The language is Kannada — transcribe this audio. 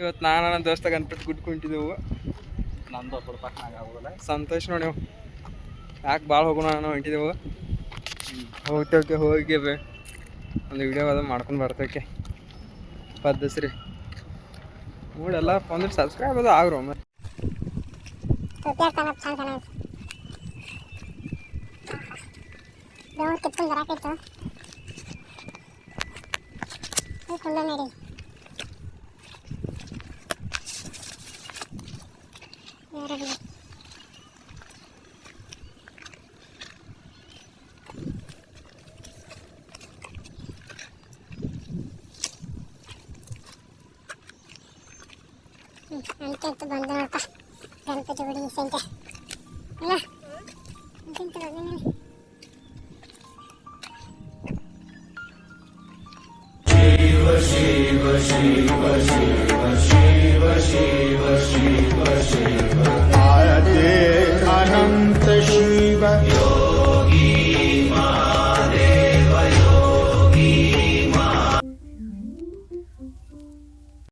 ಇವತ್ತು ನಾನು ನನ್ನ ದೋಸ್ತ ಗಣಪತಿ ಗುಡ್ ಕುಂಟಿದ್ದೆವು ನಂದು ಕೊಡ್ಪಕ್ನಾಗ ಆಗೋದಿಲ್ಲ. ಸಂತೋಷ ನೋಡಿ ಯಾಕೆ ಭಾಳ ಹೋಗೋಣ ನಾವು ಹೊಂಟಿದ್ದೆವು ಹೋಗ್ತೇವಕ್ಕೆ ಹೋಗಿ ಬೆ. ಒಂದು ವಿಡಿಯೋ ಅದು ಮಾಡ್ಕೊಂಡು ಬರ್ತೇವೆ ಪದ್ದಸ್ರಿ ನೋಡೆಲ್ಲ ಒಂದು ಸಬ್ಸ್ಕ್ರೈಬ್ ಅದು ಆಗ್ರು ಕಿತ್ಕೊಂಡು ಬರಾಕಿತ್ತು ಈ ಕುಂಡ ನಡಿ. ಅಂತಂತೂ ಬಂದು ನೋಡಪ್ಪ ಗಣಪತಿ ಗುಡಿ ಸಂತೆ ಅಲ್ಲ ಅಂತಂತೂ ಬಂದು ನೋಡಿ ಶಿವ ಶಿವ back.